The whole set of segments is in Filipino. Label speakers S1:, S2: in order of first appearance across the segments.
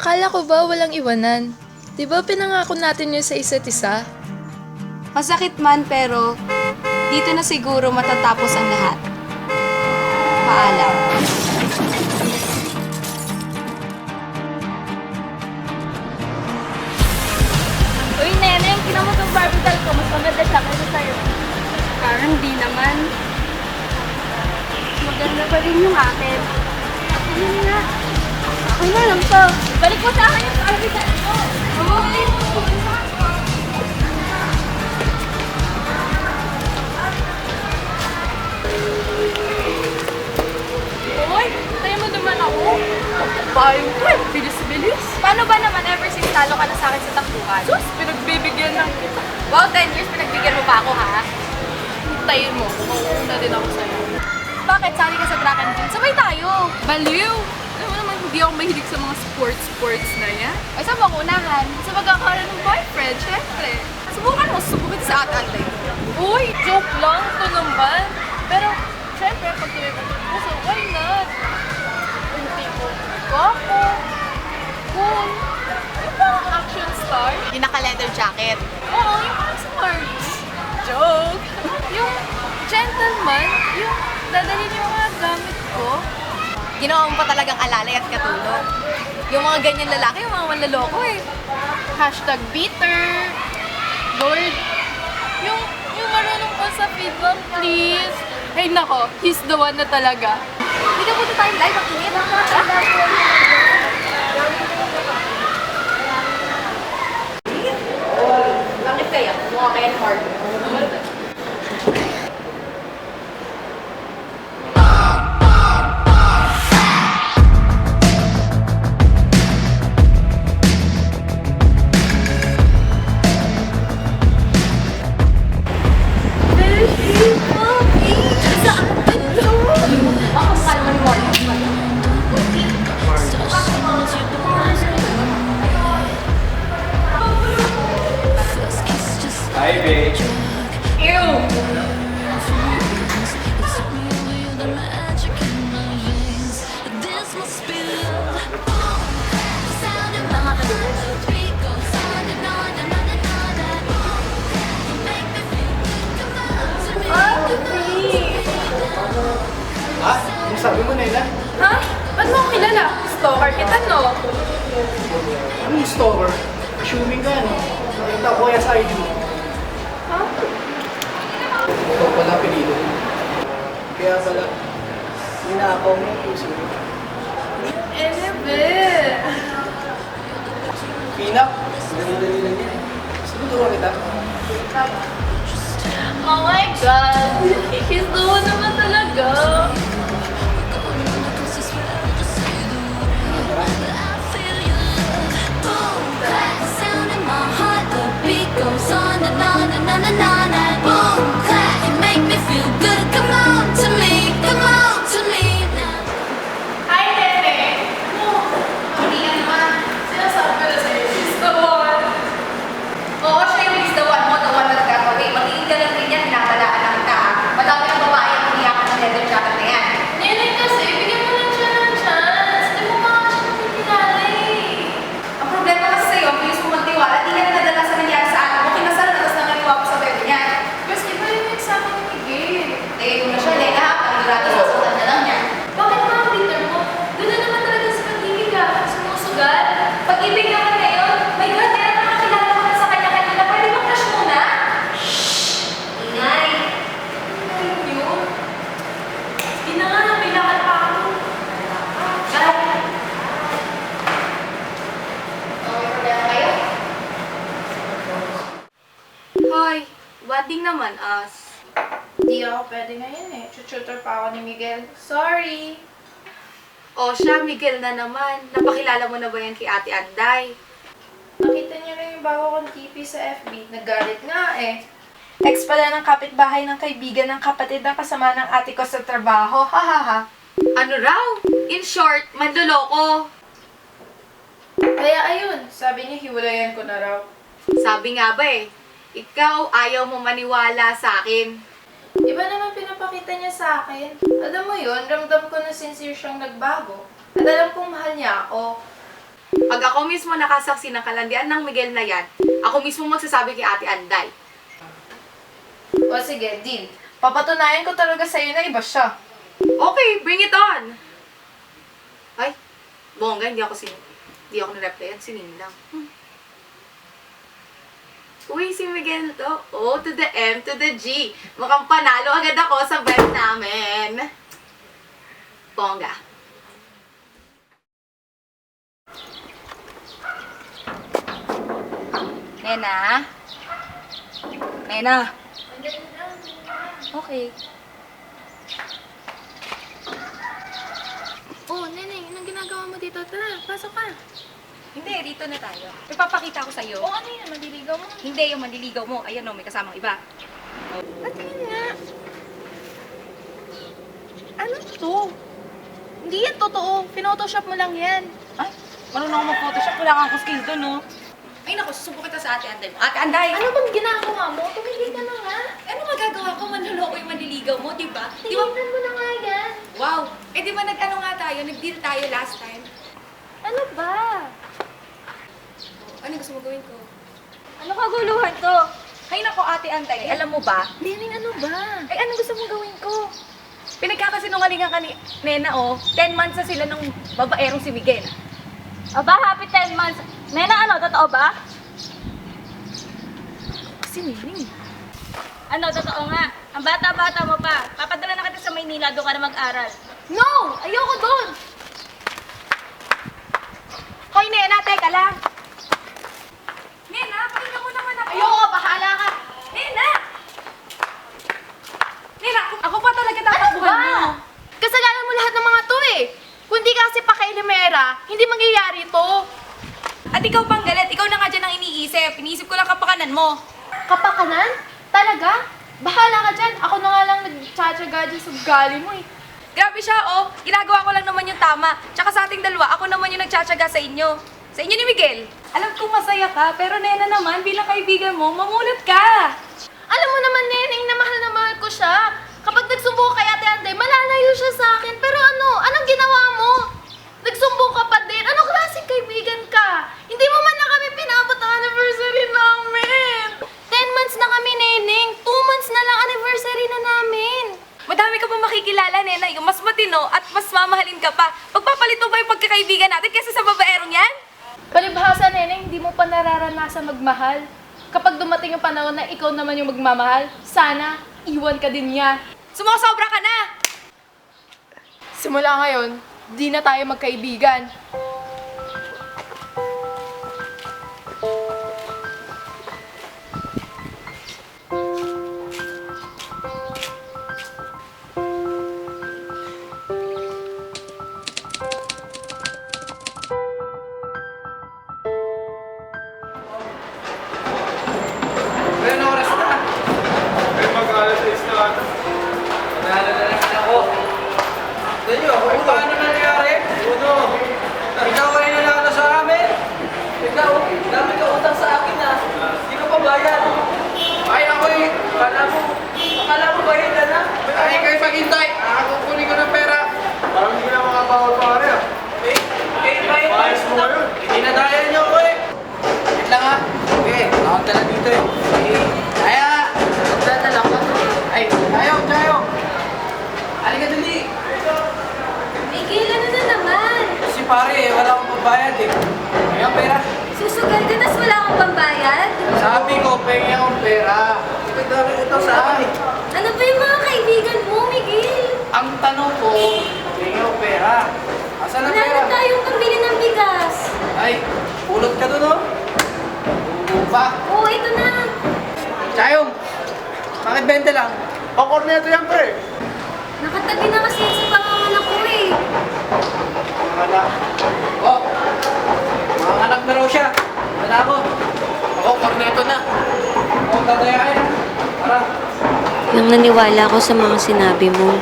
S1: Akala ko ba walang iwanan? Di ba pinangako natin yun sa isa't isa?
S2: Masakit man pero dito na siguro matatapos ang lahat. Paalam.
S3: Uy, Neneng, kinamot ang Barbie doll ko. Mas maganda siya kaysa sa'yo.
S2: Parang di naman. Maganda pa rin yung akin.
S3: Ano nga? Ako na lang to. Balik mo sa akin yung Barbie doll ko.
S1: Hoy, tayo mo naman ako. Bayo ko eh, bilis-bilis.
S2: Paano ba naman ever since talo ka na sa akin sa takbuhan?
S1: Sus, pinagbibigyan ng kita.
S2: Wow, 10 years pinagbigyan mo pa ako ha?
S1: Hintayin mo, kumauna din ako sa'yo.
S2: Bakit? Sali ka sa track and field. Sabay tayo.
S1: Baliw! Mo hindi ako mahilig sa mga sports-sports na yan.
S2: Ay, saan mo unahan?
S1: Sa pagkakaroon ng boyfriend, syempre.
S2: Subukan mo, subukan sa at-atay.
S1: Uy, joke lang to naman. Pero, syempre, pag tuloy ko puso, why not? Yung tipo, guwapo, cool, yung parang action star.
S2: Yung naka-leather jacket.
S1: Oo, yung parang si Marley. Joke! yung gentleman, yung dadalhin yung mga gamit ko.
S2: Ginawa mo pa talagang alalay at katulong. Yung mga ganyan lalaki, yung mga manloloko eh.
S1: Hashtag bitter. Lord, yung, yung marunong pa sa feedback, please. Ay nako, he's the one na talaga.
S2: Hindi ka punta tayong live, ang init. Bakit kaya? Mukha kaya ni
S4: Kaya pala, ninakaw mo yung puso mo.
S1: Elebe!
S4: Pinak, dali-dali lang yan. Sinutuwa kita.
S1: Oh my God! He's the one naman talaga!
S5: Goes on and on and on and on feel good. Come on to me,
S3: Bonding naman us.
S1: Hindi ako pwede ngayon eh. Chuchutor pa ako ni Miguel. Sorry.
S3: O siya, Miguel na naman. Napakilala mo na ba yan kay Ate Anday?
S1: Nakita niyo na yung bago kong TP sa FB. Nagalit nga eh. Ex pala ng kapitbahay ng kaibigan ng kapatid ng kasama ng ate ko sa trabaho. Ha ha ha.
S3: Ano raw? In short, manloloko.
S1: Kaya ayun, sabi niya hiwalayan ko na raw.
S3: Sabi nga ba eh, ikaw ayaw mo maniwala sa akin.
S1: Iba naman pinapakita niya sa akin. Alam mo yun, ramdam ko na sincere siyang nagbago. At alam kong mahal niya ako.
S2: Pag ako mismo nakasaksi ng kalandian ng Miguel na yan, ako mismo magsasabi kay Ate Anday.
S1: O sige, Dean. Papatunayan ko talaga sa'yo na iba siya.
S2: Okay, bring it on! Ay, bongga, hindi ako sin... Hindi ako na-replyan, sining lang. Hmm. Uy, si Miguel to. O to the M to the G. Mukhang panalo agad ako sa bet namin. Bongga.
S3: Nena? Nena? Okay.
S1: Oh, Neneng, anong ginagawa mo dito? Tara, pasok ka.
S3: Hindi, dito na tayo. Ipapakita ko sa'yo.
S1: O ano yan, madiligaw mo?
S3: Hindi, yung manliligaw mo. Ayan o, may kasamang iba.
S1: Patingin nga. Ano to? Hindi yan totoo. Pinotoshop mo lang yan.
S3: Ay, marunong ako mag-photoshop. Wala kang skill doon, no? Ay, naku, susubo kita sa ate Anday mo. Ate Anday!
S1: Ano bang ginagawa mo? Tumigil ka na nga.
S3: Ano magagawa ko? Manloloko yung manliligaw mo, di ba? Di ba?
S1: Mo na nga yan.
S3: Wow! Eh, di ba nag-ano nga tayo? Nag-deal tayo last time?
S1: Ano ba?
S3: Ano gusto mo gawin ko?
S1: Ano kaguluhan to?
S3: Ay, naku, ate Anday. Eh, alam mo ba?
S1: Neneng, ano ba?
S3: Ay, ano gusto mong gawin ko? Pinagkakasinungalingan ka ni Nena, oh. 10 months na sila nung babaerong si Miguel.
S1: Aba, happy 10 months. Nena, ano? Totoo ba? Kasi Neneng.
S6: Ano, totoo nga. Ang bata-bata mo pa. Papadala na kita sa Maynila, doon ka na mag-aral.
S1: No! Ayoko doon!
S2: Hoy, Nena, teka lang. Nena, pahinga mo naman ako.
S1: Ayoko, bahala ka.
S2: Nena! Nena, ako, pa talaga
S1: Ano
S2: tatakbuhan
S1: ba?
S2: mo.
S1: Kasalanan mo lahat ng mga to eh. Kung di ka kasi pakailimera, hindi mangyayari to.
S3: At ikaw pang galit, ikaw na nga dyan ang iniisip. Iniisip ko lang kapakanan mo.
S1: Kapakanan? Talaga? Bahala ka dyan. Ako na nga lang nagtsatsaga dyan sa ugali mo eh.
S3: Grabe siya, oh. Ginagawa ko lang naman yung tama. Tsaka sa ating dalawa, ako naman yung nagtsatsaga sa inyo. Sa inyo ni Miguel. Alam kong masaya ka, pero Nena naman, bilang kaibigan mo, mamulat ka.
S1: Alam mo naman, Neneng, na mahal na mahal ko siya. Kapag nagsumbo kay Ate Anday, malalayo siya sa akin. Pero ano, anong ginawa mo? Nagsumbo ka pa din. Anong klaseng kaibigan ka? Hindi mo man na kami pinabot ang anniversary namin. 10 months na kami, Neneng. 2 months na lang anniversary na namin.
S3: Madami ka pa makikilala, Nena. Yung mas matino at mas mamahalin ka pa. Pagpapalit mo ba yung pagkakaibigan natin kaysa sa babaerong yan?
S1: Palibhasa, Neneng, hindi mo pa nararanasan magmahal. Kapag dumating ang panahon na ikaw naman yung magmamahal, sana iwan ka din niya.
S3: Sumosobra ka na!
S1: Simula ngayon, di na tayo magkaibigan.
S4: Na dito eh. Eh, kaya, magdadala ko. Ay, tayo, tayo. Halika dali.
S3: Miguel, ano na naman?
S4: Kasi pare, eh, wala akong pambayad eh. Kaya pera.
S3: Susugal ka, tas wala kang pambayad?
S4: Sabi ko, pengi akong pera. Ito utang sa akin eh.
S3: Ano ba yung mga kaibigan mo, Miguel?
S4: Ang tanong ko, pengi akong pera. Asan ang pera?
S3: tayong pambili ng bigas.
S4: Ay, pulot ka doon oh. Pa.
S3: Oo, ito na.
S4: Chayong, bakit 20 lang?
S7: Pakorneto yan pre.
S3: Nakatabi na kasi sa panganganak ko eh.
S4: Mga anak. Oh, mga anak na raw siya. Wala ako. Ako, korneto na. Ako, gagayain. Tara.
S8: Nang naniwala ako sa mga sinabi mo,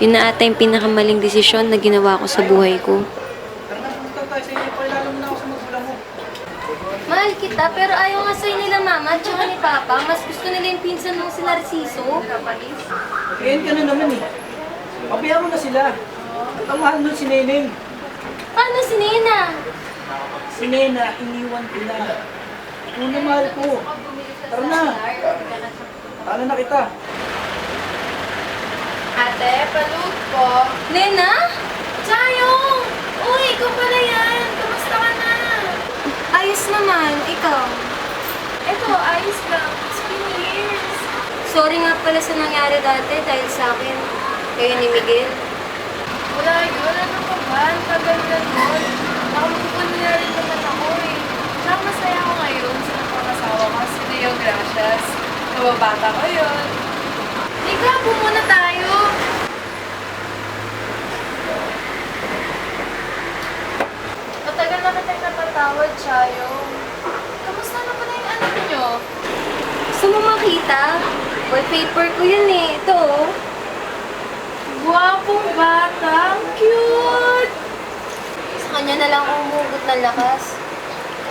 S8: yun na ata yung pinakamaling desisyon na ginawa ko sa buhay ko.
S4: Tara na, pumunta tayo sa inyo. Pailalong na ako sa magulang mo.
S3: Mahal kita, pero ayaw nga sa'yo nila mama at saka ni papa. Mas gusto nila yung pinsan mong si Narciso.
S4: Ngayon ka na naman eh. Pabayaan mo na sila. At ang mahal nun si Neneng.
S3: Paano si Nena?
S4: Si Nena, iniwan ko na. Ikaw na mahal ko. Tara na. Tara na kita.
S2: Ate, palug po.
S3: Nena? Chayong! Uy, ikaw pala yan! Kamusta ka na? Ayos naman. Ikaw? Ito, ayos lang. It's been years. Sorry nga pala sa nangyari dati dahil sa akin. Kayo ni Miguel.
S1: Wala yun, ano pa ba? Ang tagal na nun. Nakamukul na rin naman ako eh. Tsaka masaya ako ngayon sa napakasawa ko si Leo Gracias. Nababata ko yun. Ika, muna tayo. Matagal na kita napatawad, Chayo. Kamusta na nyo?
S3: Gusto mo makita? Wallpaper ko yun eh. Ito oh.
S1: Guwapong bata. Ang cute!
S3: Sa kanya na lang umugot ng lakas.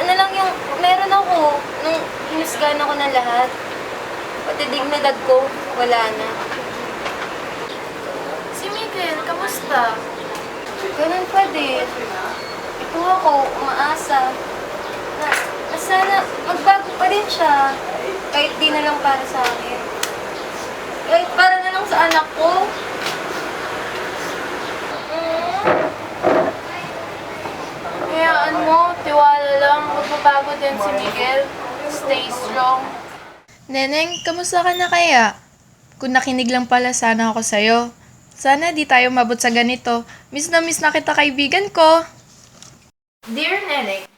S3: Ano lang yung, meron ako, nung hinusgahan ako ng lahat. Pati dignidad ko, wala na.
S1: Si Miguel, kamusta?
S3: Ganun pa din. Ito ako, umaasa. Na, na sana magbago pa rin siya. Kahit di na lang para sa akin. Kahit para na lang sa anak ko.
S1: Hayaan mo, tiwala lang. Magbabago din si Miguel. Stay strong. Neneng, kamusta ka na kaya? Kung nakinig lang pala sana ako sa'yo. Sana di tayo mabot sa ganito. Miss na miss na kita kaibigan ko. Dear Neneng.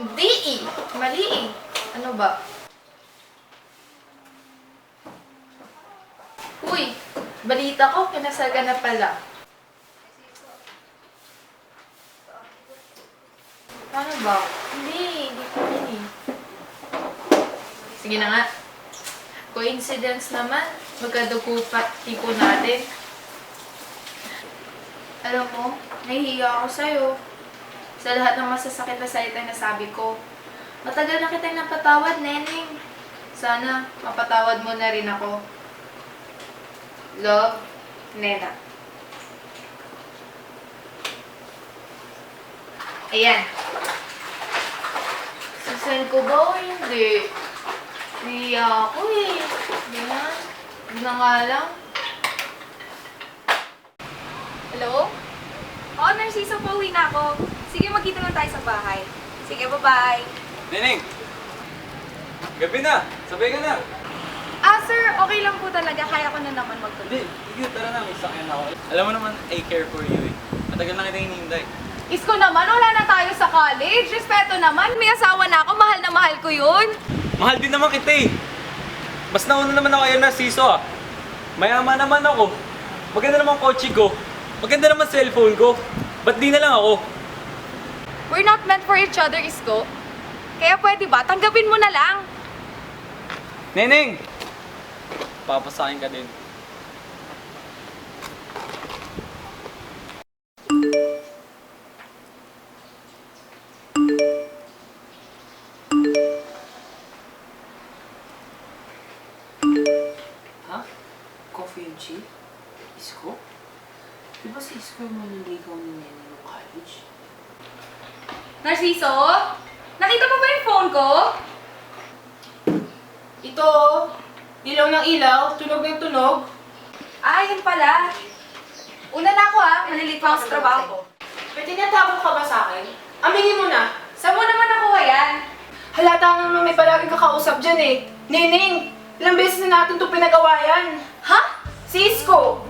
S1: Di eh. Mali eh. Ano ba? Uy, balita ko, kinasaga na pala. Ano ba? Hindi, hindi ko rin eh. Sige na nga. Coincidence naman. Magkadugo pa tipo natin. Alam mo, nahihiya ako sa'yo. Sa lahat ng masasakit na salita na sabi ko. Matagal na kitang napatawad, Neneng. Sana mapatawad mo na rin ako. Love, Nena. Ayan. Sasend ko ba o hindi? Nahiya ako eh. Ganyan. Huwag na nga lang.
S3: Hello? Oo, Narciso, pauwi na ako. Sige, magkita lang tayo sa bahay. Sige, bye-bye.
S4: Neneng! Gabi na! Sabay ka na!
S3: Ah, sir, okay lang po talaga. Kaya ko na naman magtuloy.
S4: Hindi, sige, tara na. May sakyan ako. Alam mo naman, I care for you eh. Matagal na kita hinihintay.
S3: Isko naman, wala na tayo sa college. Respeto naman. May asawa na ako. Mahal na mahal ko yun.
S4: Mahal din naman kita eh. Mas nauna naman ako kayo na siso ah. Mayaman naman ako. Maganda naman kotse ko. Maganda naman cellphone ko. Ba't di na lang ako?
S3: We're not meant for each other, Isko. Kaya pwede ba? Tanggapin mo na lang.
S4: Neneng! Papasakin ka din.
S3: Narciso? Nakita mo ba yung phone ko?
S9: Ito, ilaw ng ilaw, tunog ng tunog.
S3: Ah, yun pala. Una na ako ah. Malilit pa ako sa trabaho ko.
S9: May tinatawag ka ba sa akin? Aminin mo na.
S3: Saan mo naman ako yan?
S9: Halata naman may palaging kakausap dyan eh. Neneng, ilang beses na natin ito pinagawa yan.
S3: Ha?
S9: Si Isko!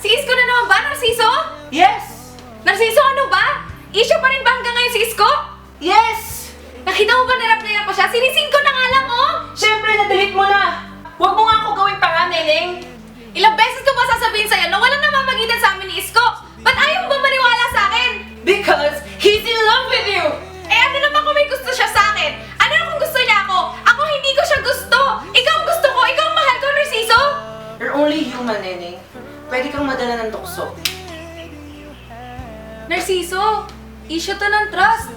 S3: Si Isko na naman ba, Narciso?
S9: Yes!
S3: Narciso, ano ba? Issue pa rin ba hanggang ngayon si Isko?
S9: Yes!
S3: Nakita mo ba na na ko siya? Sinising ko na nga lang, oh!
S9: Siyempre, na-delete mo na! Huwag mo nga ako gawing tanga, Neneng!
S3: Ilang beses ko ba sasabihin sa'yo na walang namamagitan sa amin ni Isko? Ba't ayaw mo ba maniwala sa akin?
S9: Because he's in love with you!
S3: Eh ano naman kung may gusto siya sa akin? Ano kung gusto niya ako? Ako hindi ko siya gusto! Ikaw ang gusto ko! Ikaw ang mahal ko, Narciso!
S9: You're only human, Neneng. Pwede kang madala ng tukso.
S3: Narciso, issue to ng trust.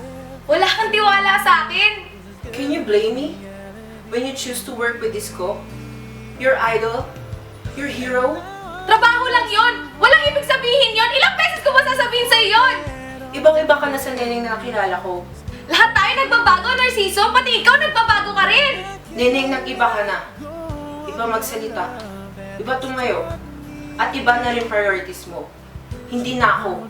S3: Wala kang tiwala sa akin.
S9: Can you blame me? When you choose to work with Isko? Your idol? Your hero?
S3: Trabaho lang yon. Walang ibig sabihin yon. Ilang beses ko ba sasabihin sa'yo yon?
S9: Ibang-iba ka na sa neneng na nakilala ko.
S3: Lahat tayo nagbabago, Narciso. Pati ikaw nagbabago ka rin.
S9: Neneng, nag-iba ka na. Iba magsalita. Iba tumayo. At iba na rin priorities mo. Hindi na ako.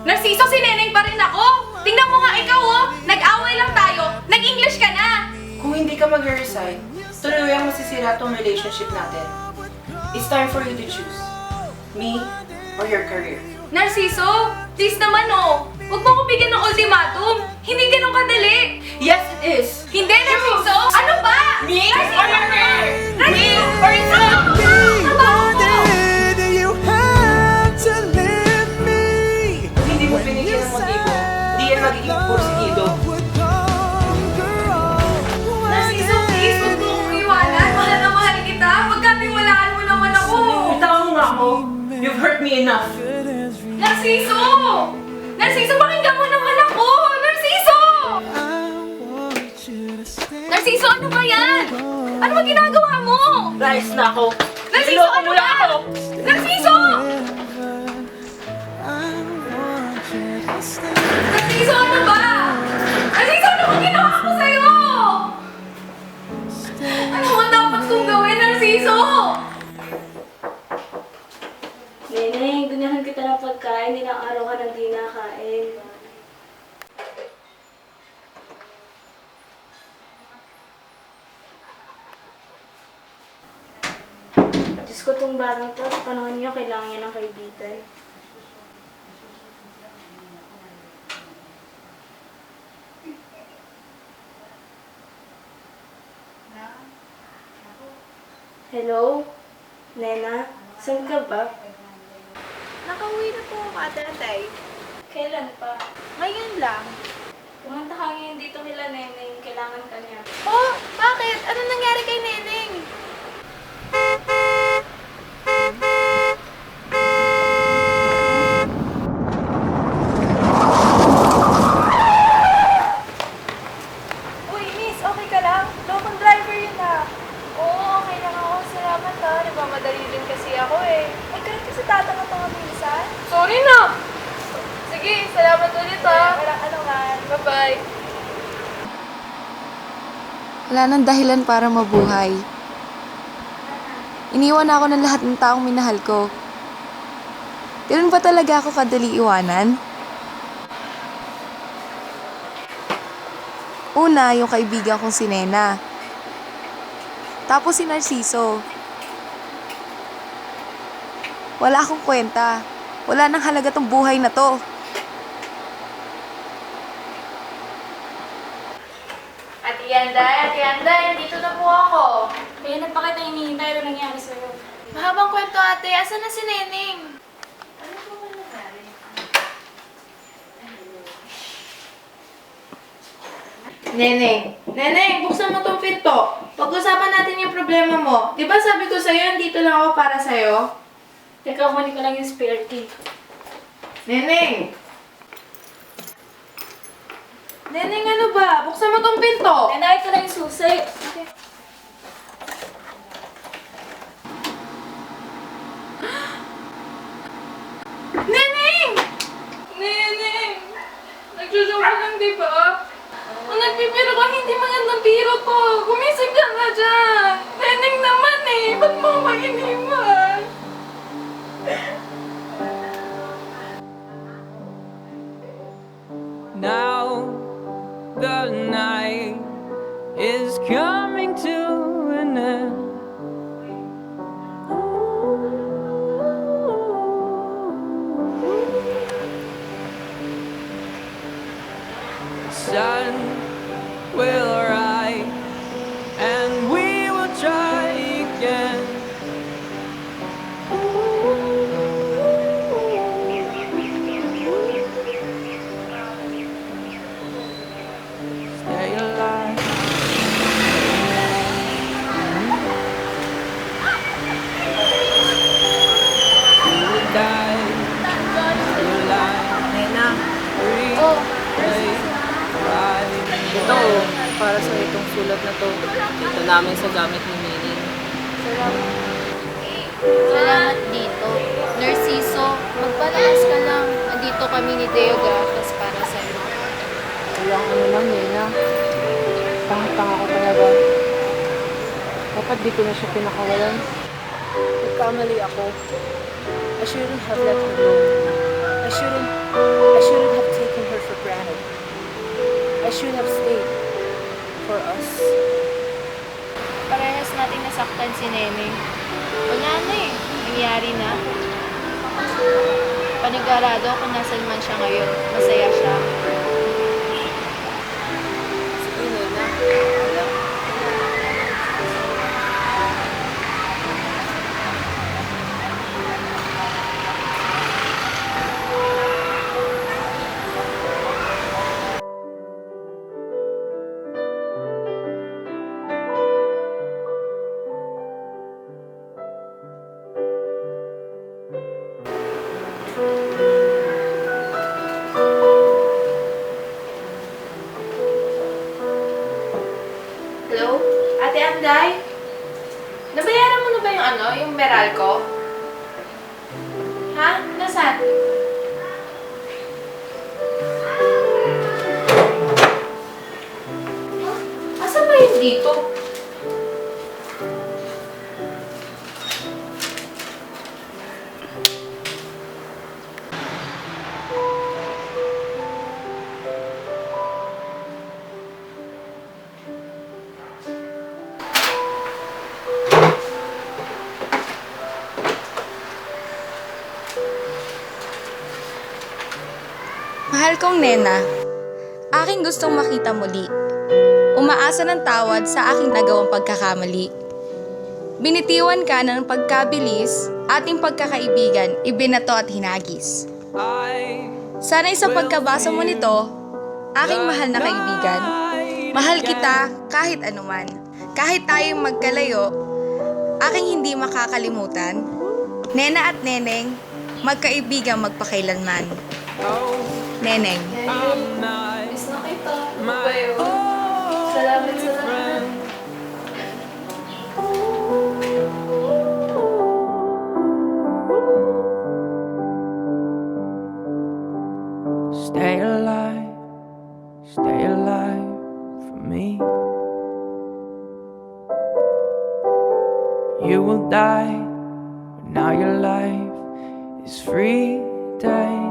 S3: Narciso, si Neneng pa rin ako. Tingnan mo nga ikaw, oh. Nag-away lang tayo. Nag-English ka na.
S9: Kung hindi ka mag-resign, tuluyang masisira tong relationship natin. It's time for you to choose. Me or your career.
S3: Narciso, please naman, oh. Huwag mo ko bigyan ng ultimatum. Hindi ganun kadali.
S9: Yes, it is.
S3: Hindi, Narciso. Ano ba?
S9: Me
S3: Narciso!
S9: or your career?
S3: Narciso! Narciso! Trabaho
S9: ng motibo, hindi yan magiging porsigido.
S3: Narciso, please, huwag mo akong iwanan. Mahal na mahal kita. Pagkatiwalaan mo naman ako.
S9: Bitawan mo nga ako. You've hurt me enough.
S3: Narciso! Narciso, pakinggan mo naman ako! Narciso! Narciso, ano ba yan? Ano ba ginagawa mo?
S9: Rise na ako.
S3: Narciso,
S9: Niloko
S3: ano
S9: mo lang
S3: ba?
S9: ako.
S3: Narciso! Narciso, ano ba? Narciso, ano ba ginawa ko sa'yo? Ano ba dapat kong gawin, Narciso?
S6: Neneng, dunahan kita ng pagkain. Ilang araw ka nang di nakain. Diyos ko tong barang to. Panahon niyo, kailangan niya ng kaibigan. Hello? Nena? Saan ka ba?
S1: Nakauwi na po ako katatay.
S6: Kailan pa?
S1: Ngayon lang.
S6: Pumunta ka ngayon dito kila Neneng. Kailangan ka niya.
S1: Oh, bakit? Ano nangyari kay Neneng? Uy, miss, okay ka lang? Lokong driver yun ah. Oo, okay lang ako. Salamat ha. Nagmamadali din kasi ako eh. Ay, ganun kasi tatanga pa minsan. Sorry na! Sige, salamat ulit ha. Ano man. Bye-bye.
S10: Wala nang dahilan para mabuhay. Iniwan ako ng lahat ng taong minahal ko. Ganun ba talaga ako kadali iwanan? Una, yung kaibigan kong si Nena. Tapos si Narciso. Wala akong kwenta. Wala nang halaga tong buhay na to.
S1: Ate Yanda, Ate Yanda, dito na po ako.
S6: Kaya nagpakita hinihintay ano nangyari sa'yo.
S1: Mahabang kwento ate, asan na si Neneng? Neneng, Neneng, buksan mo tong pinto. Pag-usapan natin yung problema mo. Di ba sabi ko sa'yo, dito lang ako para sa'yo?
S6: Teka, kunin ko lang yung spare key.
S1: Neneng! Neneng, ano ba? Buksan mo tong pinto.
S6: Nena, ito na yung susi.
S1: Neneng! Neneng! Nagsusuko lang, di ba? Kung nagpipiro ka, hindi magandang piro to. Gumising ka na dyan. Neneng naman eh. Ba't mo
S11: Dapat di ko na siya pinakawalan. Nagkamali ako. I shouldn't have let her go. I shouldn't, I shouldn't have taken her for granted. I should have stayed for us.
S1: Parehas natin nasaktan si Neneng. Wala na eh. Nangyari na. Panigurado kung nasan man siya ngayon. Masaya siya.
S11: Sige, Nena.
S12: Hello? Ate Anday? Nabayaran mo na ba yung ano, yung meral ko? Ha? Nasaan? Huh? Asan ba yun dito?
S3: Aking gustong makita muli. Umaasa ng tawad sa aking nagawang pagkakamali. Binitiwan ka ng pagkabilis, ating pagkakaibigan, ibinato at hinagis. Sana'y sa pagkabasa mo nito, aking mahal na kaibigan, mahal kita kahit anuman. Kahit tayong magkalayo, aking hindi makakalimutan. Nena at Neneng, magkaibigan magpakailanman. Neneng.
S11: Miss na kita.
S13: Stay alive, stay alive for me. You will die, but now your life is free. Die